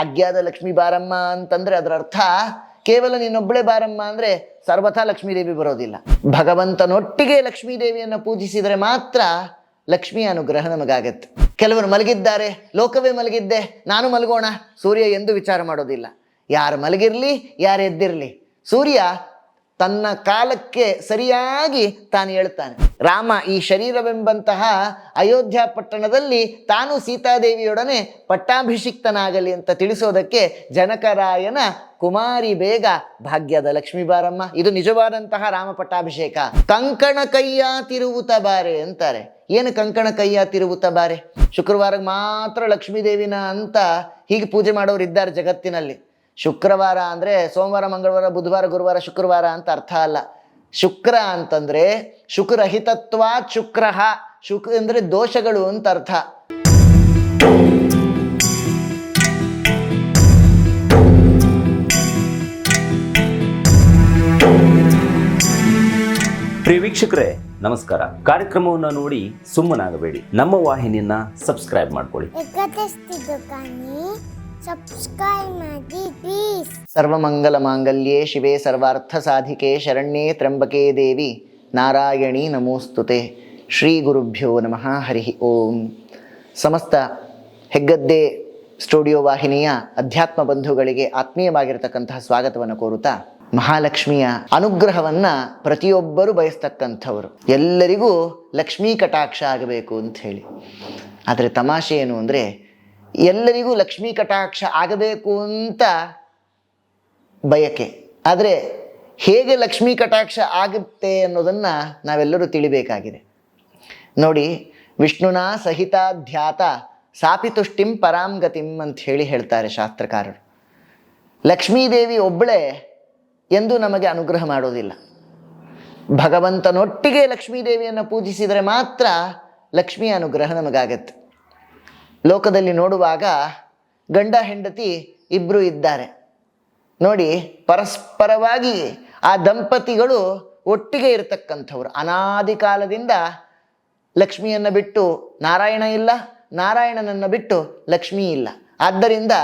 ಭಾಗ್ಯದ ಲಕ್ಷ್ಮೀ ಬಾರಮ್ಮ ಅಂತಂದ್ರೆ ಅದರ ಅರ್ಥ ಕೇವಲ ನೀನೊಬ್ಬಳೇ ಬಾರಮ್ಮ ಅಂದ್ರೆ ಸರ್ವಥಾ ಲಕ್ಷ್ಮೀದೇವಿ ಬರೋದಿಲ್ಲ. ಭಗವಂತನೊಟ್ಟಿಗೆ ಲಕ್ಷ್ಮೀದೇವಿಯನ್ನು ಪೂಜಿಸಿದರೆ ಮಾತ್ರ ಲಕ್ಷ್ಮೀ ಅನುಗ್ರಹ ನಮಗಾಗತ್ತೆ. ಕೆಲವರು ಮಲಗಿದ್ದಾರೆ, ಲೋಕವೇ ಮಲಗಿದ್ದೆ, ನಾನು ಮಲಗೋಣ, ಸೂರ್ಯ ಎಂದು ವಿಚಾರ ಮಾಡೋದಿಲ್ಲ. ಯಾರು ಮಲಗಿರ್ಲಿ, ಯಾರು ಎದ್ದಿರಲಿ, ಸೂರ್ಯ ತನ್ನ ಕಾಲಕ್ಕೆ ಸರಿಯಾಗಿ ತಾನು ಹೇಳ್ತಾನೆ. ರಾಮ ಈ ಶರೀರವೆಂಬಂತಹ ಅಯೋಧ್ಯ ಪಟ್ಟಣದಲ್ಲಿ ತಾನು ಸೀತಾದೇವಿಯೊಡನೆ ಪಟ್ಟಾಭಿಷಿಕ್ತನಾಗಲಿ ಅಂತ ತಿಳಿಸೋದಕ್ಕೆ ಜನಕರಾಯನ ಕುಮಾರಿ ಬೇಗ ಭಾಗ್ಯದ ಲಕ್ಷ್ಮೀ ಬಾರಮ್ಮ. ಇದು ನಿಜವಾದಂತಹ ರಾಮ ಪಟ್ಟಾಭಿಷೇಕ. ಕಂಕಣ ಕೈಯ ತಿರುವುತ ಬಾರೆ ಅಂತಾರೆ. ಏನು ಕಂಕಣ ಕೈಯ ತಿರುವುತ ಬಾರೆ? ಶುಕ್ರವಾರ ಮಾತ್ರ ಲಕ್ಷ್ಮೀದೇವಿನ ಅಂತ ಹೀಗೆ ಪೂಜೆ ಮಾಡೋರು ಇದ್ದಾರೆ ಜಗತ್ತಿನಲ್ಲಿ. ಶುಕ್ರವಾರ ಅಂದರೆ ಸೋಮವಾರ ಮಂಗಳವಾರ ಬುಧವಾರ ಗುರುವಾರ ಶುಕ್ರವಾರ ಅಂತ ಅರ್ಥ ಅಲ್ಲ. ಶುಕ್ರ ಅಂತಂದರೆ ಶುಕ್ರಹಿತತ್ವ ಶುಕ್ರಹ ಶುಕ್ ಅಂದರೆ ದೋಷಗಳು ಅಂತ ಅರ್ಥ. ಪ್ರಿಯ ವೀಕ್ಷಕರೇ ನಮಸ್ಕಾರ. ಕಾರ್ಯಕ್ರಮವನ್ನು ನೋಡಿ ಸುಮ್ಮನಾಗಬೇಡಿ. ನಮ್ಮ ವಾಹಿನಿಯನ್ನ ಸಬ್ಸ್ಕ್ರೈಬ್ ಮಾಡ್ಕೊಳ್ಳಿ. ಸಬ್ಸ್ಕ್ರೈಬ್ ಮಾಡಿ ಪ್ಲೀಸ್ ಸರ್ವಮಂಗಲ ಮಾಂಗಲ್ಯೇ, ಶಿವೆ ಸರ್ವಾರ್ಥ ಸಾಧಿಕೆ, ಶರಣ್ಯೇ ತ್ರಂಬಕೆ ದೇವಿ. ನಾರಾಯಣಿ ನಮೋಸ್ತುತೆ. ಶ್ರೀ ಗುರುಭ್ಯೋ ನಮಃ, ಹರಿ ಓಂ. ಸಮಸ್ತ ಹೆಗ್ಗದ್ದೆ ಸ್ಟುಡಿಯೋ ವಾಹಿನಿಯ ಅಧ್ಯಾತ್ಮ ಬಂಧುಗಳಿಗೆ ಆತ್ಮೀಯವಾಗಿರತಕ್ಕಂತಹ ಸ್ವಾಗತವನ್ನು ಕೋರುತ್ತಾ, ಮಹಾಲಕ್ಷ್ಮಿಯ ಅನುಗ್ರಹವನ್ನ ಪ್ರತಿಯೊಬ್ಬರು ಬಯಸ್ತಕ್ಕಂಥವರು. ಎಲ್ಲರಿಗೂ ಲಕ್ಷ್ಮೀ ಕಟಾಕ್ಷ ಆಗಬೇಕು ಅಂತ ಹೇಳಿ. ಆದರೆ ತಮಾಷೆ ಏನು ಅಂದರೆ ಎಲ್ಲರಿಗೂ ಲಕ್ಷ್ಮೀ ಕಟಾಕ್ಷ ಆಗಬೇಕು ಅಂತ ಬಯಕೆ. ಆದರೆ ಹೇಗೆ ಲಕ್ಷ್ಮೀ ಕಟಾಕ್ಷ ಆಗುತ್ತೆ ಅನ್ನೋದನ್ನು ನಾವೆಲ್ಲರೂ ತಿಳಿಬೇಕಾಗಿದೆ. ನೋಡಿ, ವಿಷ್ಣುನ ಸಹಿತಾಧ್ಯಾತ ಸಾಪಿತುಷ್ಟಿಂ ಪರಾಂಗತಿಂ ಅಂತ ಹೇಳಿ ಹೇಳ್ತಾರೆ ಶಾಸ್ತ್ರಕಾರರು. ಲಕ್ಷ್ಮೀದೇವಿ ಒಬ್ಬಳೇ ಎಂದು ನಮಗೆ ಅನುಗ್ರಹ ಮಾಡೋದಿಲ್ಲ. ಭಗವಂತನೊಟ್ಟಿಗೆ ಲಕ್ಷ್ಮೀದೇವಿಯನ್ನು ಪೂಜಿಸಿದರೆ ಮಾತ್ರ ಲಕ್ಷ್ಮೀ ಅನುಗ್ರಹ ನಮಗಾಗತ್ತೆ. ಲೋಕದಲ್ಲಿ ನೋಡುವಾಗ ಗಂಡ ಹೆಂಡತಿ ಇಬ್ಬರು ಇದ್ದಾರೆ. ನೋಡಿ, ಪರಸ್ಪರವಾಗಿ ಆ ದಂಪತಿಗಳು ಒಟ್ಟಿಗೆ ಇರತಕ್ಕಂಥವ್ರು. ಅನಾದಿ ಕಾಲದಿಂದ ಲಕ್ಷ್ಮಿಯನ್ನು ಬಿಟ್ಟು ನಾರಾಯಣ ಇಲ್ಲ, ನಾರಾಯಣನನ್ನು ಬಿಟ್ಟು ಲಕ್ಷ್ಮಿ ಇಲ್ಲ. ಆದ್ದರಿಂದ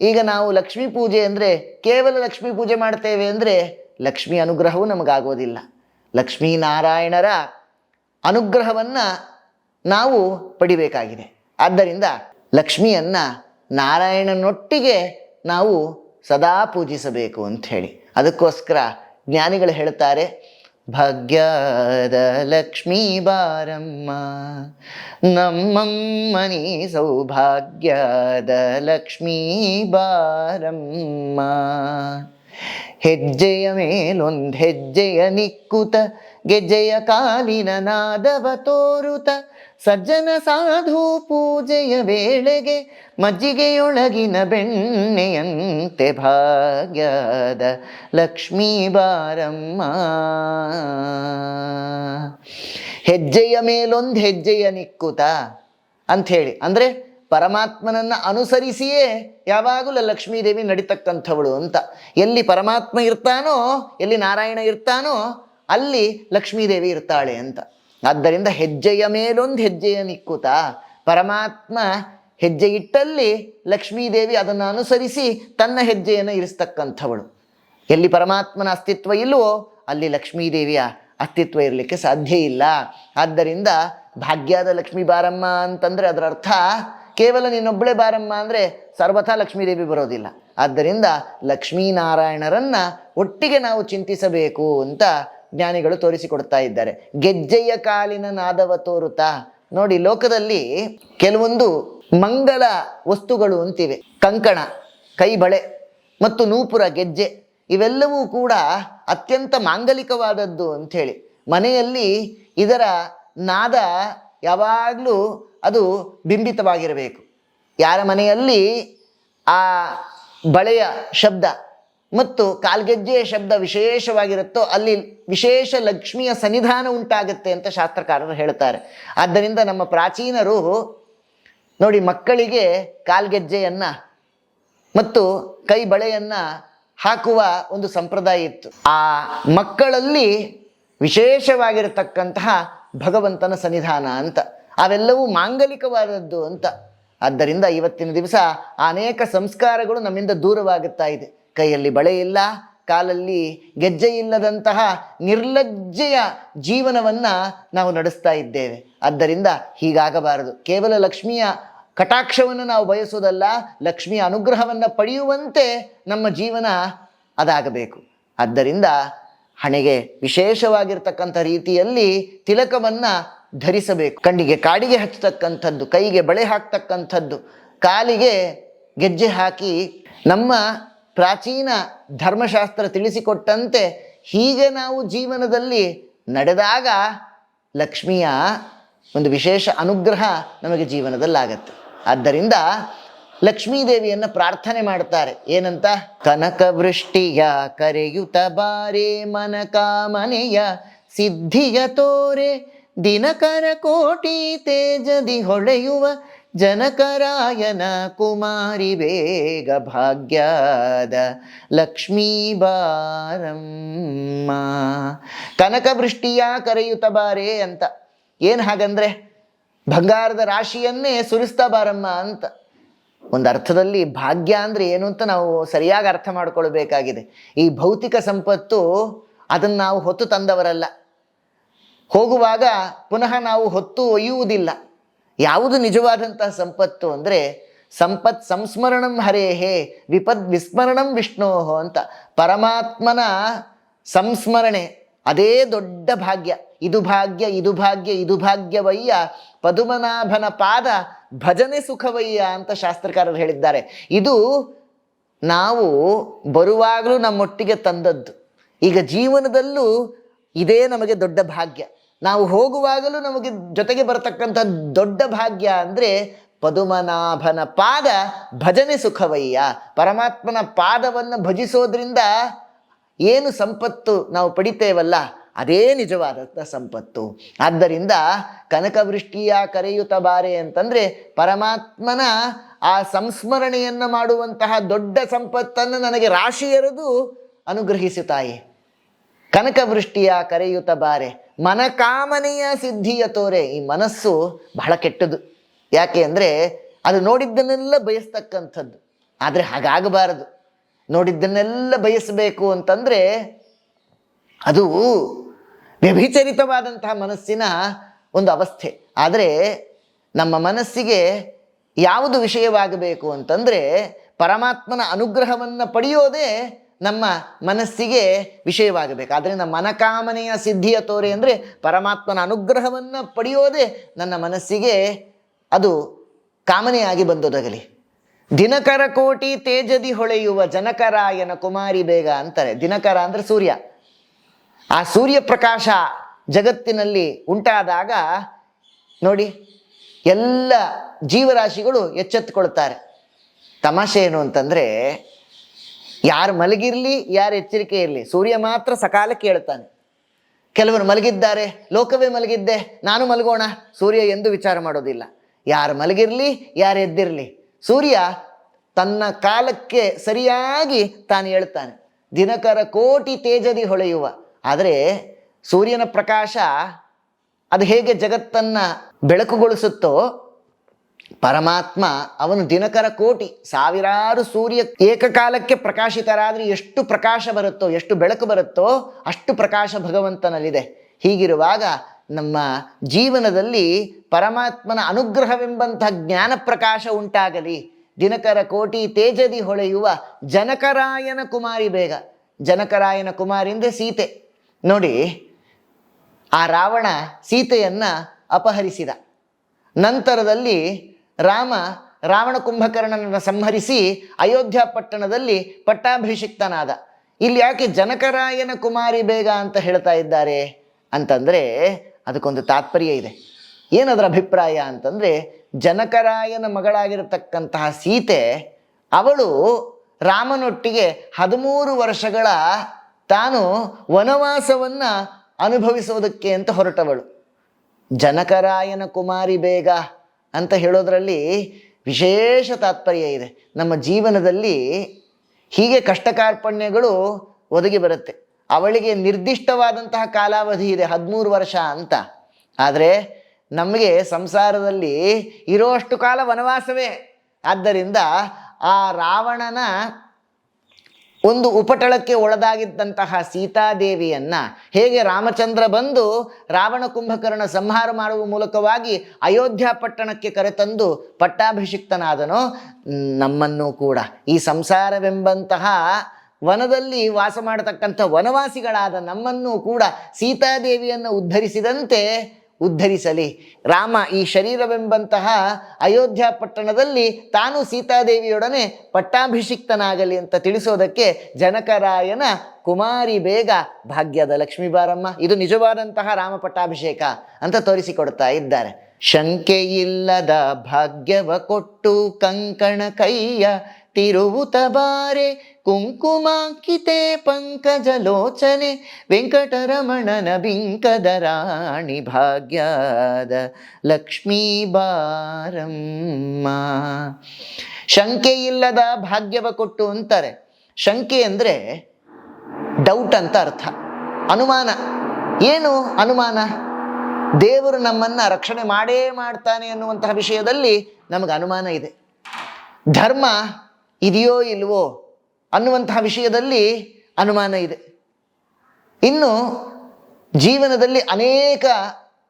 ಈಗ ನಾವು ಲಕ್ಷ್ಮೀ ಪೂಜೆ ಅಂದರೆ ಕೇವಲ ಲಕ್ಷ್ಮೀ ಪೂಜೆ ಮಾಡ್ತೇವೆ ಅಂದರೆ ಲಕ್ಷ್ಮಿ ಅನುಗ್ರಹವು ನಮಗಾಗೋದಿಲ್ಲ. ಲಕ್ಷ್ಮೀನಾರಾಯಣರ ಅನುಗ್ರಹವನ್ನು ನಾವು ಪಡಿಬೇಕಾಗಿದೆ. ಆದ್ದರಿಂದ ಲಕ್ಷ್ಮಿಯನ್ನು ನಾರಾಯಣನೊಟ್ಟಿಗೆ ನಾವು ಸದಾ ಪೂಜಿಸಬೇಕು ಅಂತ ಹೇಳಿ ಅದಕ್ಕೋಸ್ಕರ ಜ್ಞಾನಿಗಳು ಹೇಳ್ತಾರೆ ಭಾಗ್ಯದ ಲಕ್ಷ್ಮೀ ಬಾರಮ್ಮ ನಮ್ಮಮ್ಮನಿ ಸೌಭಾಗ್ಯದ ಲಕ್ಷ್ಮೀ ಬಾರಮ್ಮ. ಹೆಜ್ಜೆಯ ಮೇಲೊಂದು ಹೆಜ್ಜೆಯ ನಿಕ್ಕುತ ಗೆಜ್ಜೆಯ ಕಾಲಿನ ನಾದವ ತೋರುತ ಸಜ್ಜನ ಸಾಧು ಪೂಜೆಯ ವೇಳೆಗೆ ಮಜ್ಜಿಗೆಯೊಳಗಿನ ಬೆಣ್ಣೆಯಂತೆ ಭಾಗ್ಯದ ಲಕ್ಷ್ಮೀ ಬಾರಮ್ಮ. ಹೆಜ್ಜೆಯ ಮೇಲೊಂದು ಹೆಜ್ಜೆಯ ನಿಕ್ಕುತ ಅಂಥೇಳಿ. ಅಂದರೆ ಪರಮಾತ್ಮನನ್ನು ಅನುಸರಿಸಿಯೇ ಯಾವಾಗಲೂ ಲಕ್ಷ್ಮೀದೇವಿ ನಡಿತಕ್ಕಂಥವಳು ಅಂತ. ಎಲ್ಲಿ ಪರಮಾತ್ಮ ಇರ್ತಾನೋ, ಎಲ್ಲಿ ನಾರಾಯಣ ಇರ್ತಾನೋ ಅಲ್ಲಿ ಲಕ್ಷ್ಮೀದೇವಿ ಇರ್ತಾಳೆ ಅಂತ. ಆದ್ದರಿಂದ ಹೆಜ್ಜೆಯ ಮೇಲೊಂದು ಹೆಜ್ಜೆಯ ನಿಕ್ಕುತ ಪರಮಾತ್ಮ ಹೆಜ್ಜೆ ಇಟ್ಟಲ್ಲಿ ಲಕ್ಷ್ಮೀದೇವಿ ಅದನ್ನು ಅನುಸರಿಸಿ ತನ್ನ ಹೆಜ್ಜೆಯನ್ನು ಇರಿಸ್ತಕ್ಕಂಥವಳು. ಎಲ್ಲಿ ಪರಮಾತ್ಮನ ಅಸ್ತಿತ್ವ ಇಲ್ಲವೋ ಅಲ್ಲಿ ಲಕ್ಷ್ಮೀದೇವಿಯ ಅಸ್ತಿತ್ವ ಇರಲಿಕ್ಕೆ ಸಾಧ್ಯ ಇಲ್ಲ. ಆದ್ದರಿಂದ ಭಾಗ್ಯದ ಲಕ್ಷ್ಮೀ ಬಾರಮ್ಮ ಅಂತಂದರೆ ಅದರ ಅರ್ಥ ಕೇವಲ ನೀನೊಬ್ಬಳೇ ಬಾರಮ್ಮ ಅಂದರೆ ಸರ್ವಥಾ ಲಕ್ಷ್ಮೀದೇವಿ ಬರೋದಿಲ್ಲ. ಆದ್ದರಿಂದ ಲಕ್ಷ್ಮೀನಾರಾಯಣರನ್ನು ಒಟ್ಟಿಗೆ ನಾವು ಚಿಂತಿಸಬೇಕು ಅಂತ ಜ್ಞಾನಿಗಳು ತೋರಿಸಿಕೊಡ್ತಾ ಇದ್ದಾರೆ. ಗೆಜ್ಜೆಯ ಕಾಲಿನ ನಾದವ ತೋರುತ್ತಾ? ನೋಡಿ, ಲೋಕದಲ್ಲಿ ಕೆಲವೊಂದು ಮಂಗಲ ವಸ್ತುಗಳು ಅಂತಿವೆ. ಕಂಕಣ ಕೈ ಬಳೆ ಮತ್ತು ನೂಪುರ ಗೆಜ್ಜೆ, ಇವೆಲ್ಲವೂ ಕೂಡ ಅತ್ಯಂತ ಮಾಂಗಲಿಕವಾದದ್ದು ಅಂಥೇಳಿ. ಮನೆಯಲ್ಲಿ ಇದರ ನಾದ ಯಾವಾಗಲೂ ಅದು ಬಿಂಬಿತವಾಗಿರಬೇಕು. ಯಾರ ಮನೆಯಲ್ಲಿ ಆ ಬಳೆಯ ಶಬ್ದ ಮತ್ತು ಕಾಲ್ಗೆಜ್ಜೆಯ ಶಬ್ದ ವಿಶೇಷವಾಗಿರುತ್ತೋ ಅಲ್ಲಿ ವಿಶೇಷ ಲಕ್ಷ್ಮಿಯ ಸನ್ನಿಧಾನ ಉಂಟಾಗುತ್ತೆ ಅಂತ ಶಾಸ್ತ್ರಕಾರರು ಹೇಳ್ತಾರೆ. ಆದ್ದರಿಂದ ನಮ್ಮ ಪ್ರಾಚೀನರು ನೋಡಿ ಮಕ್ಕಳಿಗೆ ಕಾಲ್ಗೆಜ್ಜೆಯನ್ನು ಮತ್ತು ಕೈ ಬಳೆಯನ್ನು ಹಾಕುವ ಒಂದು ಸಂಪ್ರದಾಯ ಇತ್ತು. ಆ ಮಕ್ಕಳಲ್ಲಿ ವಿಶೇಷವಾಗಿರತಕ್ಕಂತಹ ಭಗವಂತನ ಸನ್ನಿಧಾನ ಅಂತ. ಅವೆಲ್ಲವೂ ಮಾಂಗಲಿಕವಾದದ್ದು ಅಂತ. ಆದ್ದರಿಂದ ಇವತ್ತಿನ ದಿವಸ ಅನೇಕ ಸಂಸ್ಕಾರಗಳು ನಮ್ಮಿಂದ ದೂರವಾಗುತ್ತಾ ಇದೆ. ಕೈಯಲ್ಲಿ ಬಳೆ ಇಲ್ಲ, ಕಾಲಲ್ಲಿ ಗೆಜ್ಜೆ ಇಲ್ಲದಂತಹ ನಿರ್ಲಜ್ಜೆಯ ಜೀವನವನ್ನು ನಾವು ನಡೆಸ್ತಾ ಇದ್ದೇವೆ. ಆದ್ದರಿಂದ ಹೀಗಾಗಬಾರದು. ಕೇವಲ ಲಕ್ಷ್ಮಿಯ ಕಟಾಕ್ಷವನ್ನು ನಾವು ಬಯಸುವುದಲ್ಲ, ಲಕ್ಷ್ಮಿಯ ಅನುಗ್ರಹವನ್ನು ಪಡೆಯುವಂತೆ ನಮ್ಮ ಜೀವನ ಅದಾಗಬೇಕು. ಆದ್ದರಿಂದ ಹಣೆಗೆ ವಿಶೇಷವಾಗಿರ್ತಕ್ಕಂಥ ರೀತಿಯಲ್ಲಿ ತಿಲಕವನ್ನು ಧರಿಸಬೇಕು. ಕಣ್ಣಿಗೆ ಕಾಡಿಗೆ ಹಚ್ಚತಕ್ಕಂಥದ್ದು, ಕೈಗೆ ಬಳೆ ಹಾಕ್ತಕ್ಕಂಥದ್ದು, ಕಾಲಿಗೆ ಗೆಜ್ಜೆ ಹಾಕಿ ನಮ್ಮ ಪ್ರಾಚೀನ ಧರ್ಮಶಾಸ್ತ್ರ ತಿಳಿಸಿಕೊಟ್ಟಂತೆ ಹೀಗೆ ನಾವು ಜೀವನದಲ್ಲಿ ನಡೆದಾಗ ಲಕ್ಷ್ಮಿಯ ಒಂದು ವಿಶೇಷ ಅನುಗ್ರಹ ನಮಗೆ ಜೀವನದಲ್ಲಾಗತ್ತೆ. ಆದ್ದರಿಂದ ಲಕ್ಷ್ಮೀದೇವಿಯನ್ನು ಪ್ರಾರ್ಥನೆ ಮಾಡ್ತಾರೆ ಏನಂತ? ಕನಕ ವೃಷ್ಟಿಯ ಕರೆಯುತ ಬಾರೆ, ಮನ ಕಾಮನೆಯ ಸಿದ್ಧಿಯ ತೋರೆ, ದಿನಕರ ಕೋಟಿ ತೇಜದಿ ಹೊಳೆಯುವ ಜನಕರಾಯನ ಕುಮಾರಿ ಬೇಗ ಭಾಗ್ಯದ ಲಕ್ಷ್ಮೀ ಬಾರಮ್ಮ. ಕನಕ ವೃಷ್ಟಿಯ ಕರೆಯುತ ಬಾರೆ ಅಂತ. ಏನು ಹಾಗಂದ್ರೆ ಬಂಗಾರದ ರಾಶಿಯನ್ನೇ ಸುರಿಸ್ತಾ ಬಾರಮ್ಮ ಅಂತ. ಒಂದು ಅರ್ಥದಲ್ಲಿ ಭಾಗ್ಯ ಅಂದರೆ ಏನು ಅಂತ ನಾವು ಸರಿಯಾಗಿ ಅರ್ಥ ಮಾಡ್ಕೊಳ್ಬೇಕಾಗಿದೆ. ಈ ಭೌತಿಕ ಸಂಪತ್ತು ಅದನ್ನು ನಾವು ಹೊತ್ತು ತಂದವರಲ್ಲ. ಹೋಗುವಾಗ ಪುನಃ ನಾವು ಹೊತ್ತು ಒಯ್ಯುವುದಿಲ್ಲ. ಯಾವುದು ನಿಜವಾದಂತಹ ಸಂಪತ್ತು ಅಂದರೆ ಸಂಪತ್ ಸಂಸ್ಮರಣಂ ಹರೇಹೇ, ವಿಪದ್ ವಿಸ್ಮರಣಂ ವಿಷ್ಣೋಹೋ ಅಂತ. ಪರಮಾತ್ಮನ ಸಂಸ್ಮರಣೆ, ಅದೇ ದೊಡ್ಡ ಭಾಗ್ಯ. ಇದು ಭಾಗ್ಯ ಇದು ಭಾಗ್ಯ, ಇದು ಭಾಗ್ಯವಯ್ಯ. ಪದುಮನಾಭನ ಪಾದ ಭಜನೆ ಸುಖವಯ್ಯ ಅಂತ ಶಾಸ್ತ್ರಕಾರರು ಹೇಳಿದ್ದಾರೆ. ಇದು ನಾವು ಬರುವಾಗಲೂ ನಮ್ಮೊಟ್ಟಿಗೆ ತಂದದ್ದು. ಈಗ ಜೀವನದಲ್ಲೂ ಇದೇ ನಮಗೆ ದೊಡ್ಡ ಭಾಗ್ಯ. ನಾವು ಹೋಗುವಾಗಲೂ ನಮಗೆ ಜೊತೆಗೆ ಬರತಕ್ಕಂಥ ದೊಡ್ಡ ಭಾಗ್ಯ ಅಂದರೆ ಪದುಮನಾಭನ ಪಾದ ಭಜನೆ ಸುಖವಯ್ಯ. ಪರಮಾತ್ಮನ ಪಾದವನ್ನು ಭಜಿಸೋದ್ರಿಂದ ಏನು ಸಂಪತ್ತು ನಾವು ಪಡಿತೇವಲ್ಲ, ಅದೇ ನಿಜವಾದಂಥ ಸಂಪತ್ತು. ಆದ್ದರಿಂದ ಕನಕವೃಷ್ಟಿಯ ಕರೆಯುತ್ತ ಬಾರೆ ಅಂತಂದರೆ ಪರಮಾತ್ಮನ ಆ ಸಂಸ್ಮರಣೆಯನ್ನು ಮಾಡುವಂತಹ ದೊಡ್ಡ ಸಂಪತ್ತನ್ನು ನನಗೆ ರಾಶಿ ಅನುಗ್ರಹಿಸುತ್ತಾಯಿ. ಅನುಗ್ರಹಿಸು ತಾಯಿ ಕನಕವೃಷ್ಟಿಯ ಕರೆಯುತ್ತ ಬಾರೆ. ಮನಕಾಮನೆಯ ಸಿದ್ಧಿಯ ತೋರೆ ಈ ಮನಸ್ಸು ಬಹಳ ಕೆಟ್ಟದು ಯಾಕೆ ಅಂದರೆ ಅದು ನೋಡಿದ್ದನ್ನೆಲ್ಲ ಬಯಸ್ತಕ್ಕಂಥದ್ದು. ಆದರೆ ಹಾಗಾಗಬಾರದು. ನೋಡಿದ್ದನ್ನೆಲ್ಲ ಬಯಸಬೇಕು ಅಂತಂದರೆ ಅದು ವ್ಯಭಿಚರಿತವಾದಂತಹ ಮನಸ್ಸಿನ ಒಂದು ಅವಸ್ಥೆ. ಆದರೆ ನಮ್ಮ ಮನಸ್ಸಿಗೆ ಯಾವುದು ವಿಷಯವಾಗಬೇಕು ಅಂತಂದರೆ ಪರಮಾತ್ಮನ ಅನುಗ್ರಹವನ್ನು ಪಡೆಯೋದೇ ನಮ್ಮ ಮನಸ್ಸಿಗೆ ವಿಷಯವಾಗಬೇಕು. ಆದ್ದರಿಂದ ಮನಕಾಮನೆಯ ಸಿದ್ಧಿಯ ತೋರೆ ಅಂದರೆ ಪರಮಾತ್ಮನ ಅನುಗ್ರಹವನ್ನು ಪಡೆಯೋದೇ ನನ್ನ ಮನಸ್ಸಿಗೆ ಅದು ಕಾಮನೆಯಾಗಿ ಬಂದೊದಗಲಿ. ದಿನಕರ ಕೋಟಿ ತೇಜದಿ ಹೊಳೆಯುವ ಜನಕರಾಯನ ಕುಮಾರಿ ಬೇಗ ಅಂತಾರೆ. ದಿನಕರ ಅಂದರೆ ಸೂರ್ಯ. ಆ ಸೂರ್ಯ ಪ್ರಕಾಶ ಜಗತ್ತಿನಲ್ಲಿ ಉಂಟಾದಾಗ ನೋಡಿ ಎಲ್ಲ ಜೀವರಾಶಿಗಳು ಎಚ್ಚೆತ್ತುಕೊಳ್ತಾರೆ. ತಮಾಷೆ ಏನು ಅಂತಂದರೆ ಯಾರು ಮಲಗಿರಲಿ, ಯಾರು ಎಚ್ಚರಿಕೆ ಇರಲಿ, ಸೂರ್ಯ ಮಾತ್ರ ಸಕಾಲ ಕೇಳ್ತಾನೆ ಕೆಲವರು ಮಲಗಿದ್ದಾರೆ, ಲೋಕವೇ ಮಲಗಿದ್ದೆ, ನಾನು ಮಲಗೋಣ, ಸೂರ್ಯ ಎಂದು ವಿಚಾರ ಮಾಡೋದಿಲ್ಲ. ಯಾರು ಮಲಗಿರಲಿ, ಯಾರು ಎದ್ದಿರಲಿ, ಸೂರ್ಯ ತನ್ನ ಕಾಲಕ್ಕೆ ಸರಿಯಾಗಿ ತಾನು ಹೇಳ್ತಾನೆ ದಿನಕರ ಕೋಟಿ ತೇಜದಿ ಹೊಳೆಯುವ. ಆದರೆ ಸೂರ್ಯನ ಪ್ರಕಾಶ ಅದು ಹೇಗೆ ಜಗತ್ತನ್ನು ಬೆಳಕುಗೊಳಿಸುತ್ತೋ ಪರಮಾತ್ಮ ಅವನು ದಿನಕರ ಕೋಟಿ, ಸಾವಿರಾರು ಸೂರ್ಯ ಏಕಕಾಲಕ್ಕೆ ಪ್ರಕಾಶಿತರಾದರೆ ಎಷ್ಟು ಪ್ರಕಾಶ ಬರುತ್ತೋ, ಎಷ್ಟು ಬೆಳಕು ಬರುತ್ತೋ ಅಷ್ಟು ಪ್ರಕಾಶ ಭಗವಂತನಲ್ಲಿದೆ. ಹೀಗಿರುವಾಗ ನಮ್ಮ ಜೀವನದಲ್ಲಿ ಪರಮಾತ್ಮನ ಅನುಗ್ರಹವೆಂಬಂತಹ ಜ್ಞಾನ ಪ್ರಕಾಶ ಉಂಟಾಗಲಿ. ದಿನಕರ ಕೋಟಿ ತೇಜದಿ ಹೊಳೆಯುವ ಜನಕರಾಯನ ಕುಮಾರಿ ಬೇಗ. ಜನಕರಾಯನ ಕುಮಾರಿ ಸೀತೆ. ನೋಡಿ, ಆ ರಾವಣ ಸೀತೆಯನ್ನು ಅಪಹರಿಸಿದ. ನಂತರದಲ್ಲಿ ರಾಮ ರಾವಣ ಕುಂಭಕರ್ಣನನ್ನು ಸಂಹರಿಸಿ ಅಯೋಧ್ಯ ಪಟ್ಟಣದಲ್ಲಿ ಪಟ್ಟಾಭಿಷಿಕ್ತನಾದ. ಇಲ್ಲಿ ಯಾಕೆ ಜನಕರಾಯನ ಕುಮಾರಿ ಬೇಗ ಅಂತ ಹೇಳ್ತಾ ಇದ್ದಾರೆ ಅಂತಂದರೆ ಅದಕ್ಕೊಂದು ತಾತ್ಪರ್ಯ ಇದೆ. ಏನದರ ಅಭಿಪ್ರಾಯ ಅಂತಂದರೆ ಜನಕರಾಯನ ಮಗಳಾಗಿರತಕ್ಕಂತಹ ಸೀತೆ ಅವಳು ರಾಮನೊಟ್ಟಿಗೆ ಹದಿಮೂರು ವರ್ಷಗಳ ತಾನು ವನವಾಸವನ್ನು ಅನುಭವಿಸುವುದಕ್ಕೆ ಅಂತ ಹೊರಟವಳು. ಜನಕರಾಯನ ಕುಮಾರಿ ಬೇಗ ಅಂತ ಹೇಳೋದರಲ್ಲಿ ವಿಶೇಷ ತಾತ್ಪರ್ಯ ಇದೆ. ನಮ್ಮ ಜೀವನದಲ್ಲಿ ಹೀಗೆ ಕಷ್ಟ ಕಾರ್ಪಣ್ಯಗಳು ಒದಗಿ ಬರುತ್ತೆ. ಅವಳಿಗೆ ನಿರ್ದಿಷ್ಟವಾದಂತಹ ಕಾಲಾವಧಿ ಇದೆ, ಹದಿಮೂರು ವರ್ಷ ಅಂತ. ಆದರೆ ನಮಗೆ ಸಂಸಾರದಲ್ಲಿ ಇರೋಷ್ಟು ಕಾಲ ವನವಾಸವೇ. ಆದ್ದರಿಂದ ಆ ರಾವಣನ ಒಂದು ಉಪಟಳಕ್ಕೆ ಒಳದಾಗಿದ್ದಂತಹ ಸೀತಾದೇವಿಯನ್ನ ಹೇಗೆ ರಾಮಚಂದ್ರ ಬಂದು ರಾವಣ ಕುಂಭಕರ್ಣ ಸಂಹಾರ ಮಾಡುವ ಮೂಲಕವಾಗಿ ಅಯೋಧ್ಯ ಪಟ್ಟಣಕ್ಕೆ ಕರೆತಂದು ಪಟ್ಟಾಭಿಷಿಕ್ತನಾದನೋ, ನಮ್ಮನ್ನು ಕೂಡ. ಈ ಸಂಸಾರವೆಂಬಂತಹ ವನದಲ್ಲಿ ವಾಸ ಮಾಡತಕ್ಕಂಥ ವನವಾಸಿಗಳಾದ ನಮ್ಮನ್ನು ಕೂಡ ಸೀತಾದೇವಿಯನ್ನು ಉದ್ಧರಿಸಿದಂತೆ ಉದ್ಧರಿಸಲಿ. ರಾಮ ಈ ಶರೀರವೆಂಬಂತಹ ಅಯೋಧ್ಯ ಪಟ್ಟಣದಲ್ಲಿ ತಾನು ಸೀತಾದೇವಿಯೊಡನೆ ಪಟ್ಟಾಭಿಷಿಕ್ತನಾಗಲಿ ಅಂತ ತಿಳಿಸೋದಕ್ಕೆ ಜನಕರಾಯನ ಕುಮಾರಿ ಬೇಗ ಭಾಗ್ಯದ ಲಕ್ಷ್ಮೀ ಬಾರಮ್ಮ. ಇದು ನಿಜವಾದಂತಹ ರಾಮ ಪಟ್ಟಾಭಿಷೇಕ ಅಂತ ತೋರಿಸಿಕೊಡ್ತಾ ಇದ್ದಾರೆ. ಶಂಕೆಯಿಲ್ಲದ ಭಾಗ್ಯವ ಕೊಟ್ಟು ಕಂಕಣ ಕೈಯ ತಿರುವುತ ಬಾರೆ ಪಂಕಜ ಪಂಕಜಲೋಚನೆ, ವೆಂಕಟರಮಣನ ಬಿಂಕದ ರಾಣಿ ಭಾಗ್ಯದ ಲಕ್ಷ್ಮೀ ಬಾರಮ್ಮ. ಶಂಕೆ ಇಲ್ಲದ ಭಾಗ್ಯವ ಕೊಟ್ಟು ಅಂತಾರೆ. ಶಂಕೆ ಅಂದರೆ ಡೌಟ್ ಅಂತ ಅರ್ಥ. ಅನುಮಾನ. ಏನು ಅನುಮಾನ? ದೇವರು ನಮ್ಮನ್ನ ರಕ್ಷಣೆ ಮಾಡೇ ಮಾಡ್ತಾನೆ ಅನ್ನುವಂತಹ ವಿಷಯದಲ್ಲಿ ನಮಗೆ ಅನುಮಾನ ಇದೆ. ಧರ್ಮ ಇದೆಯೋ ಇಲ್ವೋ ಅನ್ನುವಂತಹ ವಿಷಯದಲ್ಲಿ ಅನುಮಾನ ಇದೆ. ಇನ್ನು ಜೀವನದಲ್ಲಿ ಅನೇಕ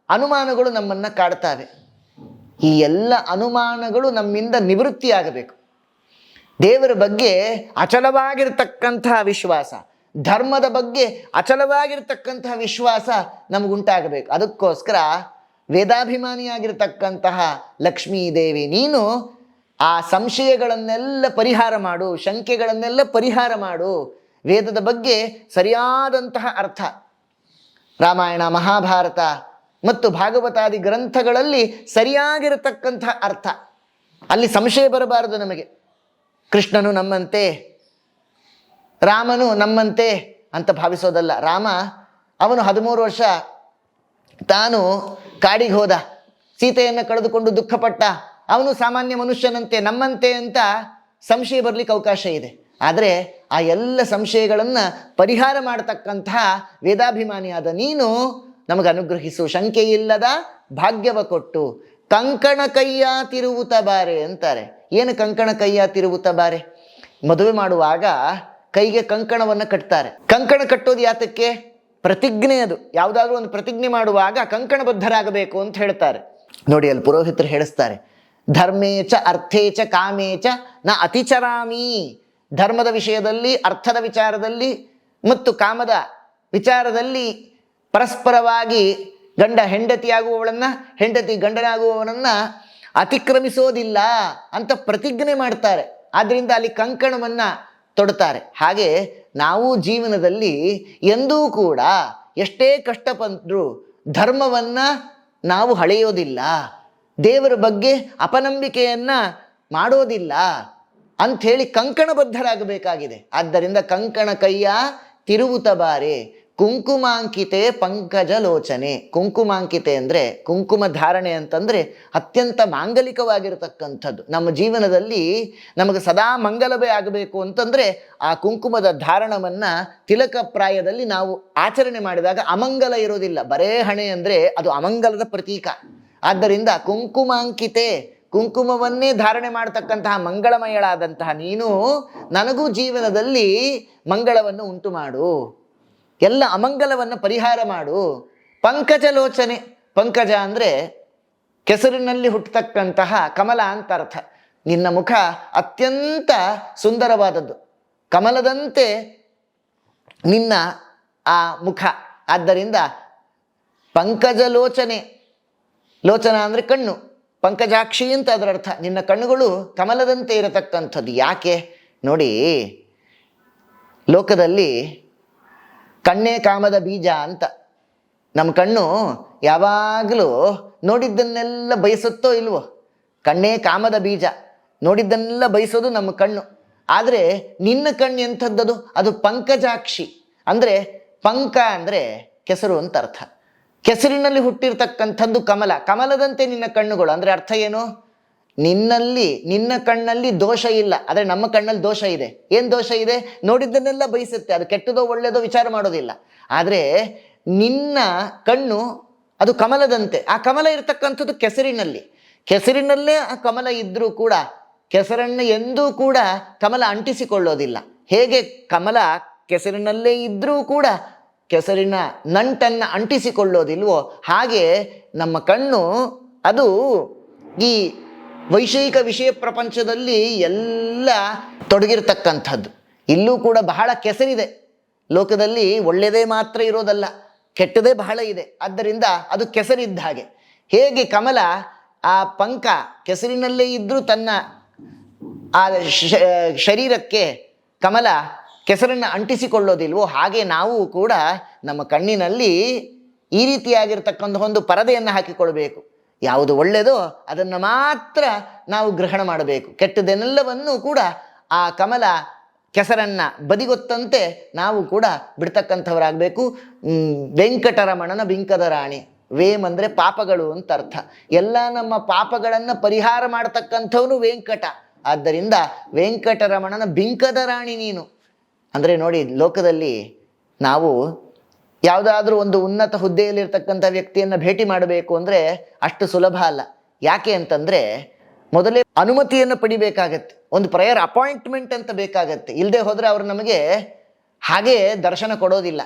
ಅನುಮಾನಗಳು ನಮ್ಮನ್ನು ಕಾಡ್ತಾವೆ. ಈ ಎಲ್ಲ ಅನುಮಾನಗಳು ನಮ್ಮಿಂದ ನಿವೃತ್ತಿಯಾಗಬೇಕು. ದೇವರ ಬಗ್ಗೆ ಅಚಲವಾಗಿರ್ತಕ್ಕಂತಹ ವಿಶ್ವಾಸ, ಧರ್ಮದ ಬಗ್ಗೆ ಅಚಲವಾಗಿರ್ತಕ್ಕಂತಹ ವಿಶ್ವಾಸ ನಮಗುಂಟಾಗಬೇಕು. ಅದಕ್ಕೋಸ್ಕರ ವೇದಾಭಿಮಾನಿಯಾಗಿರ್ತಕ್ಕಂತಹ ಲಕ್ಷ್ಮೀ ದೇವಿ ನೀನು ಆ ಸಂಶಯಗಳನ್ನೆಲ್ಲ ಪರಿಹಾರ ಮಾಡು, ಶಂಕೆಗಳನ್ನೆಲ್ಲ ಪರಿಹಾರ ಮಾಡು. ವೇದದ ಬಗ್ಗೆ ಸರಿಯಾದಂತಹ ಅರ್ಥ. ರಾಮಾಯಣ, ಮಹಾಭಾರತ ಮತ್ತು ಭಾಗವತಾದಿ ಗ್ರಂಥಗಳಲ್ಲಿ ಸರಿಯಾಗಿರತಕ್ಕಂತಹ ಅರ್ಥ. ಅಲ್ಲಿ ಸಂಶಯ ಬರಬಾರದು ನಮಗೆ. ಕೃಷ್ಣನು ನಮ್ಮಂತೆ, ರಾಮನು ನಮ್ಮಂತೆ ಅಂತ ಭಾವಿಸೋದಲ್ಲ. ರಾಮ, ಅವನು ಹದಿಮೂರು ವರ್ಷ ತಾನು ಕಾಡಿಗೆ ಹೋದ. ಸೀತೆಯನ್ನು ಕಳೆದುಕೊಂಡು ದುಃಖಪಟ್ಟ. ಅವನು ಸಾಮಾನ್ಯ ಮನುಷ್ಯನಂತೆ, ನಮ್ಮಂತೆ ಅಂತ ಸಂಶಯ ಬರಲಿಕ್ಕೆ ಅವಕಾಶ ಇದೆ. ಆದರೆ ಆ ಎಲ್ಲ ಸಂಶಯಗಳನ್ನು ಪರಿಹಾರ ಮಾಡತಕ್ಕಂತಹ ವೇದಾಭಿಮಾನಿಯಾದ ನೀನು ನಮಗೆ ಅನುಗ್ರಹಿಸು. ಶಂಕೆಯಿಲ್ಲದ ಭಾಗ್ಯವ ಕೊಟ್ಟು ಕಂಕಣ ಕೈಯ ತಿರುವುತ ಬಾರೆ ಅಂತಾರೆ. ಏನು ಕಂಕಣ ಕೈಯ ತಿರುವುತ ಬಾರೆ? ಮದುವೆ ಮಾಡುವಾಗ ಕೈಗೆ ಕಂಕಣವನ್ನು ಕಟ್ತಾರೆ. ಕಂಕಣ ಕಟ್ಟೋದು ಯಾತಕ್ಕೆ? ಪ್ರತಿಜ್ಞೆ ಅದು. ಯಾವುದಾದ್ರೂ ಒಂದು ಪ್ರತಿಜ್ಞೆ ಮಾಡುವಾಗ ಕಂಕಣಬದ್ಧರಾಗಬೇಕು ಅಂತ ಹೇಳ್ತಾರೆ. ನೋಡಿ, ಅಲ್ಲಿ ಪುರೋಹಿತರು ಹೇಳಿಸ್ತಾರೆ. ಧರ್ಮೇ ಚ, ಅರ್ಥೇ ಚ, ಕಾಮೇ ಚ, ನ ಅತಿಚರಾಮಿ. ಧರ್ಮದ ವಿಷಯದಲ್ಲಿ, ಅರ್ಥದ ವಿಚಾರದಲ್ಲಿ ಮತ್ತು ಕಾಮದ ವಿಚಾರದಲ್ಲಿ ಪರಸ್ಪರವಾಗಿ ಗಂಡ ಹೆಂಡತಿಯಾಗುವವಳನ್ನ, ಹೆಂಡತಿ ಗಂಡನಾಗುವವನನ್ನ ಅತಿಕ್ರಮಿಸೋದಿಲ್ಲ ಅಂತ ಪ್ರತಿಜ್ಞೆ ಮಾಡ್ತಾರೆ. ಆದ್ರಿಂದ ಅಲ್ಲಿ ಕಂಕಣವನ್ನ ತೊಡ್ತಾರೆ. ಹಾಗೆ ನಾವು ಜೀವನದಲ್ಲಿ ಎಂದೂ ಕೂಡ ಎಷ್ಟೇ ಕಷ್ಟ ಧರ್ಮವನ್ನ ನಾವು ಹಳೆಯೋದಿಲ್ಲ. ದೇವರ ಬಗ್ಗೆ ಅಪನಂಬಿಕೆಯನ್ನು ಮಾಡೋದಿಲ್ಲ ಅಂಥೇಳಿ ಕಂಕಣಬದ್ಧರಾಗಬೇಕಾಗಿದೆ. ಆದ್ದರಿಂದ ಕಂಕಣ ಕೈಯ ತಿರುವುತ ಬಾರೆ, ಕುಂಕುಮಾಂಕಿತೆ ಪಂಕಜ ಲೋಚನೆ. ಕುಂಕುಮಾಂಕಿತೆ ಅಂದರೆ ಕುಂಕುಮ ಧಾರಣೆ ಅಂತಂದರೆ ಅತ್ಯಂತ ಮಾಂಗಲಿಕವಾಗಿರತಕ್ಕಂಥದ್ದು. ನಮ್ಮ ಜೀವನದಲ್ಲಿ ನಮಗೆ ಸದಾ ಮಂಗಲವೇ ಆಗಬೇಕು ಅಂತಂದರೆ ಆ ಕುಂಕುಮದ ಧಾರಣವನ್ನು ತಿಲಕ ಪ್ರಾಯದಲ್ಲಿ ನಾವು ಆಚರಣೆ ಮಾಡಿದಾಗ ಅಮಂಗಲ ಇರೋದಿಲ್ಲ. ಬರೇ ಹಣೆ ಅಂದರೆ ಅದು ಅಮಂಗಲದ ಪ್ರತೀಕ. ಆದ್ದರಿಂದ ಕುಂಕುಮಾಂಕಿತೆ, ಕುಂಕುಮವನ್ನೇ ಧಾರಣೆ ಮಾಡತಕ್ಕಂತಹ ಮಂಗಳಮಯಳಾದಂತಹ ನೀನು ನನಗೂ ಜೀವನದಲ್ಲಿ ಮಂಗಳವನ್ನು ಉಂಟು ಮಾಡು. ಎಲ್ಲ ಅಮಂಗಲವನ್ನು ಪರಿಹಾರ ಮಾಡು. ಪಂಕಜಲೋಚನೆ ಪಂಕಜ ಅಂದರೆ ಕೆಸರಿನಲ್ಲಿ ಹುಟ್ಟತಕ್ಕಂತಹ ಕಮಲ ಅಂತ ಅರ್ಥ. ನಿನ್ನ ಮುಖ ಅತ್ಯಂತ ಸುಂದರವಾದದ್ದು. ಕಮಲದಂತೆ ನಿನ್ನ ಆ ಮುಖ. ಆದ್ದರಿಂದ ಪಂಕಜಲೋಚನೆ ಲೋಚನ ಅಂದರೆ ಕಣ್ಣು, ಪಂಕಜಾಕ್ಷಿ ಅಂತ ಅದರ ಅರ್ಥ. ನಿನ್ನ ಕಣ್ಣುಗಳು ಕಮಲದಂತೆ ಇರತಕ್ಕಂಥದ್ದು. ಯಾಕೆ? ನೋಡಿ, ಲೋಕದಲ್ಲಿ ಕಣ್ಣೇ ಕಾಮದ ಬೀಜ ಅಂತ. ನಮ್ಮ ಕಣ್ಣು ಯಾವಾಗಲೂ ನೋಡಿದ್ದನ್ನೆಲ್ಲ ಬಯಸುತ್ತೋ ಇಲ್ವೋ? ಕಣ್ಣೇ ಕಾಮದ ಬೀಜ. ನೋಡಿದ್ದನ್ನೆಲ್ಲ ಬಯಸೋದು ನಮ್ಮ ಕಣ್ಣು. ಆದರೆ ನಿನ್ನ ಕಣ್ಣು ಎಂಥದ್ದದು? ಅದು ಪಂಕಜಾಕ್ಷಿ. ಅಂದರೆ ಪಂಕ ಅಂದರೆ ಕೆಸರು ಅಂತ ಅರ್ಥ. ಕೆಸರಿನಲ್ಲಿ ಹುಟ್ಟಿರ್ತಕ್ಕಂಥದ್ದು ಕಮಲ. ಕಮಲದಂತೆ ನಿನ್ನ ಕಣ್ಣುಗಳು. ಅಂದರೆ ಅರ್ಥ ಏನು? ನಿನ್ನಲ್ಲಿ, ನಿನ್ನ ಕಣ್ಣಲ್ಲಿ ದೋಷ ಇಲ್ಲ. ಆದರೆ ನಮ್ಮ ಕಣ್ಣಲ್ಲಿ ದೋಷ ಇದೆ. ಏನು ದೋಷ ಇದೆ? ನೋಡಿದ್ದನ್ನೆಲ್ಲ ಬಯಸುತ್ತೆ. ಅದು ಕೆಟ್ಟದೋ ಒಳ್ಳೆಯದೋ ವಿಚಾರ ಮಾಡೋದಿಲ್ಲ. ಆದರೆ ನಿನ್ನ ಕಣ್ಣು, ಅದು ಕಮಲದಂತೆ. ಆ ಕಮಲ ಇರತಕ್ಕಂಥದ್ದು ಕೆಸರಿನಲ್ಲಿ. ಕೆಸರಿನಲ್ಲೇ ಆ ಕಮಲ ಇದ್ದರೂ ಕೂಡ, ಕೆಸರನ್ನು ಎಂದೂ ಕೂಡ ಕಮಲ ಅಂಟಿಸಿಕೊಳ್ಳೋದಿಲ್ಲ. ಹೇಗೆ? ಕಮಲ ಕೆಸರಿನಲ್ಲೇ ಇದ್ದರೂ ಕೂಡ ಕೆಸರಿನ ನಂಟನ್ನು ಅಂಟಿಸಿಕೊಳ್ಳೋದಿಲ್ವೋ? ಹಾಗೆ ನಮ್ಮ ಕಣ್ಣು, ಅದು ಈ ವೈಷಯಿಕ ವಿಷಯ ಪ್ರಪಂಚದಲ್ಲಿ ಎಲ್ಲ ತೊಡಗಿರ್ತಕ್ಕಂಥದ್ದು. ಇಲ್ಲೂ ಕೂಡ ಬಹಳ ಕೆಸರಿದೆ. ಲೋಕದಲ್ಲಿ ಒಳ್ಳೆಯದೇ ಮಾತ್ರ ಇರೋದಲ್ಲ, ಕೆಟ್ಟದೇ ಬಹಳ ಇದೆ. ಆದ್ದರಿಂದ ಅದು ಕೆಸರಿದ್ದ ಹಾಗೆ. ಹೇಗೆ ಕಮಲ ಆ ಪಂಕ ಕೆಸರಿನಲ್ಲೇ ಇದ್ದರೂ ತನ್ನ ಆ ಶರೀರಕ್ಕೆ ಕಮಲ ಕೆಸರನ್ನು ಅಂಟಿಸಿಕೊಳ್ಳೋದಿಲ್ವೋ ಹಾಗೆ ನಾವು ಕೂಡ ನಮ್ಮ ಕಣ್ಣಿನಲ್ಲಿ ಈ ರೀತಿಯಾಗಿರ್ತಕ್ಕಂಥ ಒಂದು ಪರದೆಯನ್ನು ಹಾಕಿಕೊಳ್ಬೇಕು. ಯಾವುದು ಒಳ್ಳೆಯದೋ ಅದನ್ನು ಮಾತ್ರ ನಾವು ಗ್ರಹಣ ಮಾಡಬೇಕು. ಕೆಟ್ಟದನ್ನೆಲ್ಲವನ್ನೂ ಕೂಡ ಆ ಕಮಲ ಕೆಸರನ್ನು ಬದಿಗೊತ್ತಂತೆ ನಾವು ಕೂಡ ಬಿಡ್ತಕ್ಕಂಥವರಾಗಬೇಕು. ವೆಂಕಟರಮಣನ ಬಿಂಕದ ರಾಣಿ. ವೇಮ್ ಅಂದರೆ ಪಾಪಗಳು ಅಂತ ಅರ್ಥ. ಎಲ್ಲ ನಮ್ಮ ಪಾಪಗಳನ್ನು ಪರಿಹಾರ ಮಾಡತಕ್ಕಂಥವನು ವೆಂಕಟ. ಆದ್ದರಿಂದ ವೆಂಕಟರಮಣನ ಬಿಂಕದ ರಾಣಿ ನೀನು. ಅಂದರೆ ನೋಡಿ, ಲೋಕದಲ್ಲಿ ನಾವು ಯಾವುದಾದ್ರೂ ಒಂದು ಉನ್ನತ ಹುದ್ದೆಯಲ್ಲಿರ್ತಕ್ಕಂಥ ವ್ಯಕ್ತಿಯನ್ನು ಭೇಟಿ ಮಾಡಬೇಕು ಅಂದರೆ ಅಷ್ಟು ಸುಲಭ ಅಲ್ಲ. ಯಾಕೆ ಅಂತಂದರೆ, ಮೊದಲೇ ಅನುಮತಿಯನ್ನು ಪಡಿಬೇಕಾಗತ್ತೆ. ಒಂದು ಪ್ರಯರ್ ಅಪಾಯಿಂಟ್ಮೆಂಟ್ ಅಂತ ಬೇಕಾಗತ್ತೆ. ಇಲ್ಲದೆ ಹೋದರೆ ಅವರು ನಮಗೆ ಹಾಗೆ ದರ್ಶನ ಕೊಡೋದಿಲ್ಲ.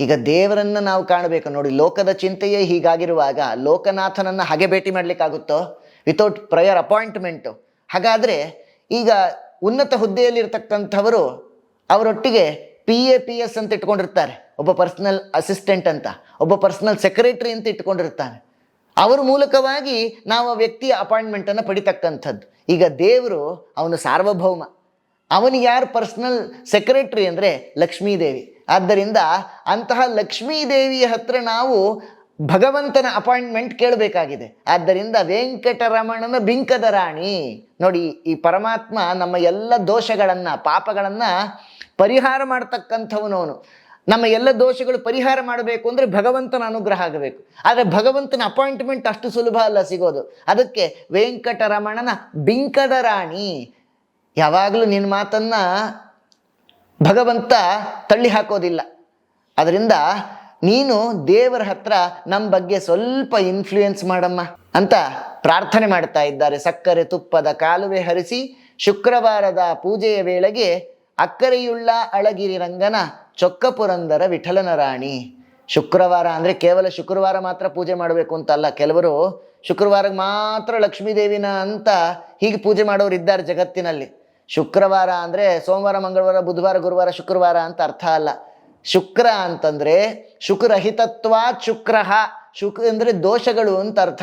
ಈಗ ದೇವರನ್ನು ನಾವು ಕಾಣಬೇಕು. ನೋಡಿ, ಲೋಕದ ಚಿಂತೆಯೇ ಹೀಗಾಗಿರುವಾಗ ಲೋಕನಾಥನನ್ನು ಹಾಗೆ ಭೇಟಿ ಮಾಡಲಿಕ್ಕಾಗುತ್ತೋ? ವಿತೌಟ್ ಪ್ರಯರ್ ಅಪಾಯಿಂಟ್ಮೆಂಟು ಹಾಗಾದರೆ ಈಗ ಉನ್ನತ ಹುದ್ದೆಯಲ್ಲಿರ್ತಕ್ಕಂಥವರು ಅವರೊಟ್ಟಿಗೆ ಪಿ ಎ ಪಿ ಎಸ್ ಅಂತ ಇಟ್ಕೊಂಡಿರ್ತಾರೆ. ಒಬ್ಬ ಪರ್ಸನಲ್ ಅಸಿಸ್ಟೆಂಟ್ ಅಂತ, ಒಬ್ಬ ಪರ್ಸನಲ್ ಸೆಕ್ರೆಟರಿ ಅಂತ ಇಟ್ಕೊಂಡಿರ್ತಾನೆ. ಅವರ ಮೂಲಕವಾಗಿ ನಾವು ಆ ವ್ಯಕ್ತಿಯ ಅಪಾಯಿಂಟ್ಮೆಂಟನ್ನು ಪಡಿತಕ್ಕಂಥದ್ದು. ಈಗ ದೇವರು ಅವನು ಸಾರ್ವಭೌಮ. ಅವನಿಗೆ ಯಾರು ಪರ್ಸನಲ್ ಸೆಕ್ರೆಟರಿ ಅಂದರೆ ಲಕ್ಷ್ಮೀದೇವಿ. ಆದ್ದರಿಂದ ಅಂತಹ ಲಕ್ಷ್ಮೀದೇವಿಯ ಹತ್ರ ನಾವು ಭಗವಂತನ ಅಪಾಯಿಂಟ್ಮೆಂಟ್ ಕೇಳಬೇಕಾಗಿದೆ. ಆದ್ದರಿಂದ ವೆಂಕಟರಮಣನ ಬಿಂಕದ ರಾಣಿ. ನೋಡಿ ಈ ಪರಮಾತ್ಮ ನಮ್ಮ ಎಲ್ಲ ದೋಷಗಳನ್ನು, ಪಾಪಗಳನ್ನು ಪರಿಹಾರ ಮಾಡ್ತಕ್ಕಂಥವನು ನಮ್ಮ ಎಲ್ಲ ದೋಷಗಳು ಪರಿಹಾರ ಮಾಡಬೇಕು ಅಂದರೆ ಭಗವಂತನ ಅನುಗ್ರಹ ಆಗಬೇಕು. ಆದರೆ ಭಗವಂತನ ಅಪಾಯಿಂಟ್ಮೆಂಟ್ ಅಷ್ಟು ಸುಲಭ ಅಲ್ಲ ಸಿಗೋದು. ಅದಕ್ಕೆ ವೆಂಕಟರಮಣನ ಬಿಂಕದ ರಾಣಿ. ಯಾವಾಗಲೂ ನಿನ್ನ ಮಾತನ್ನ ಭಗವಂತ ತಳ್ಳಿ ಹಾಕೋದಿಲ್ಲ. ಅದರಿಂದ ನೀನು ದೇವರ ಹತ್ರ ನಮ್ಮ ಬಗ್ಗೆ ಸ್ವಲ್ಪ ಇನ್ಫ್ಲೂಯೆನ್ಸ್ ಮಾಡಮ್ಮ ಅಂತ ಪ್ರಾರ್ಥನೆ ಮಾಡ್ತಾ ಇದ್ದಾರೆ. ಸಕ್ಕರೆ ತುಪ್ಪದ ಕಾಲುವೆ ಹರಿಸಿ ಶುಕ್ರವಾರದ ಪೂಜೆಯ ವೇಳೆಗೆ ಅಕ್ಕರೆಯುಳ್ಳ ಅಳಗಿರಿ ರಂಗನ ಚೊಕ್ಕಪುರಂದರ ವಿಠಲನ ರಾಣಿ. ಶುಕ್ರವಾರ ಅಂದರೆ ಕೇವಲ ಶುಕ್ರವಾರ ಮಾತ್ರ ಪೂಜೆ ಮಾಡಬೇಕು ಅಂತಲ್ಲ, ಕೆಲವರು ಶುಕ್ರವಾರಕ್ಕೆ ಮಾತ್ರ ಲಕ್ಷ್ಮೀದೇವಿನ ಅಂತ ಹೀಗೆ ಪೂಜೆ ಮಾಡೋರು ಇದ್ದಾರೆ ಜಗತ್ತಿನಲ್ಲಿ. ಶುಕ್ರವಾರ ಅಂದರೆ ಸೋಮವಾರ, ಮಂಗಳವಾರ, ಬುಧವಾರ, ಗುರುವಾರ ಶುಕ್ರವಾರ ಅಂತ ಅರ್ಥ ಅಲ್ಲ. ಶುಕ್ರ ಅಂತಂದರೆ ಶುಕ್ರಹಿತತ್ವ ಶುಕ್ರಹ ಶುಕ್ ಅಂದರೆ ದೋಷಗಳು ಅಂತ ಅರ್ಥ.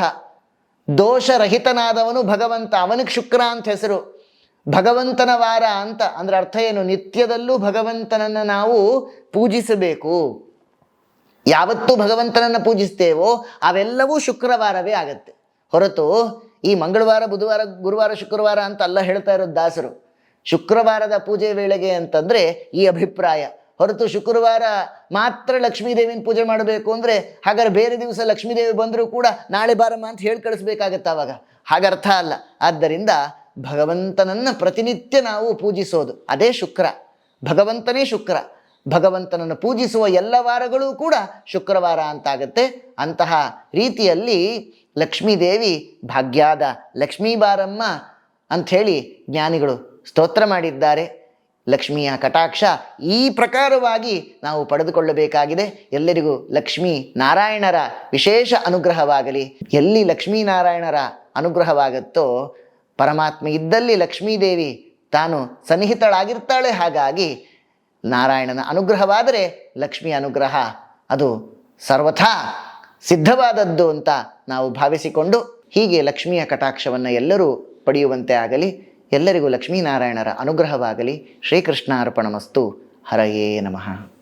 ದೋಷರಹಿತನಾದವನು ಭಗವಂತ, ಅವನಿಗೆ ಶುಕ್ರ ಅಂತ ಹೆಸರು. ಭಗವಂತನ ವಾರ ಅಂತ, ಅಂದ್ರೆ ಅರ್ಥ ಏನು? ನಿತ್ಯದಲ್ಲೂ ಭಗವಂತನನ್ನು ನಾವು ಪೂಜಿಸಬೇಕು. ಯಾವತ್ತು ಭಗವಂತನನ್ನು ಪೂಜಿಸ್ತೇವೋ ಅವೆಲ್ಲವೂ ಶುಕ್ರವಾರವೇ ಆಗತ್ತೆ. ಹೊರತು ಈ ಮಂಗಳವಾರ, ಬುಧವಾರ, ಗುರುವಾರ, ಶುಕ್ರವಾರ ಅಂತ ಅಲ್ಲ ಹೇಳ್ತಾ ಇರೋದು ದಾಸರು. ಶುಕ್ರವಾರದ ಪೂಜೆ ವೇಳೆಗೆ ಅಂತಂದರೆ ಈ ಅಭಿಪ್ರಾಯ. ಹೊರತು ಶುಕ್ರವಾರ ಮಾತ್ರ ಲಕ್ಷ್ಮೀದೇವಿನ ಪೂಜೆ ಮಾಡಬೇಕು ಅಂದರೆ ಹಾಗಾದ್ರೆ ಬೇರೆ ದಿವಸ ಲಕ್ಷ್ಮೀದೇವಿ ಬಂದರೂ ಕೂಡ ನಾಳೆ ಬಾರಮ್ಮ ಅಂತ ಹೇಳಿ ಕಳಿಸ್ಬೇಕಾಗತ್ತೆ ಅವಾಗ. ಹಾಗರ್ಥ ಅಲ್ಲ. ಆದ್ದರಿಂದ ಭಗವಂತನನ್ನು ಪ್ರತಿನಿತ್ಯ ನಾವು ಪೂಜಿಸೋದು. ಅದೇ ಶುಕ್ರ. ಭಗವಂತನೇ ಶುಕ್ರ. ಭಗವಂತನನ್ನು ಪೂಜಿಸುವ ಎಲ್ಲ ವಾರಗಳೂ ಕೂಡ ಶುಕ್ರವಾರ ಅಂತಾಗತ್ತೆ. ಅಂತಹ ರೀತಿಯಲ್ಲಿ ಲಕ್ಷ್ಮೀದೇವಿ ಭಾಗ್ಯಾದ ಲಕ್ಷ್ಮೀ ಬಾರಮ್ಮ ಅಂಥೇಳಿ ಜ್ಞಾನಿಗಳು ಸ್ತೋತ್ರ ಮಾಡಿದ್ದಾರೆ. ಲಕ್ಷ್ಮಿಯ ಕಟಾಕ್ಷ ಈ ಪ್ರಕಾರವಾಗಿ ನಾವು ಪಡೆದುಕೊಳ್ಳಬೇಕಾಗಿದೆ. ಎಲ್ಲರಿಗೂ ಲಕ್ಷ್ಮೀ ನಾರಾಯಣರ ವಿಶೇಷ ಅನುಗ್ರಹವಾಗಲಿ. ಎಲ್ಲಿ ಲಕ್ಷ್ಮೀನಾರಾಯಣರ ಅನುಗ್ರಹವಾಗುತ್ತೋ ಪರಮಾತ್ಮ ಇದ್ದಲ್ಲಿ ಲಕ್ಷ್ಮೀದೇವಿ ತಾನು ಸನ್ನಿಹಿತಳಾಗಿರ್ತಾಳೆ. ಹಾಗಾಗಿ ನಾರಾಯಣನ ಅನುಗ್ರಹವಾದರೆ ಲಕ್ಷ್ಮಿ ಅನುಗ್ರಹ ಅದು ಸರ್ವಥಾ ಸಿದ್ಧವಾದದ್ದು ಅಂತ ನಾವು ಭಾವಿಸಿಕೊಂಡು ಹೀಗೆ ಲಕ್ಷ್ಮಿಯ ಕಟಾಕ್ಷವನ್ನು ಎಲ್ಲರೂ ಪಡೆಯುವಂತೆ ಆಗಲಿ. ಎಲ್ಲರಿಗೂ ಲಕ್ಷ್ಮೀನಾರಾಯಣರ ಅನುಗ್ರಹವಾಗಲಿ. ಶ್ರೀಕೃಷ್ಣಾರ್ಪಣಮಸ್ತು. ಹರಯೇ ನಮಃ.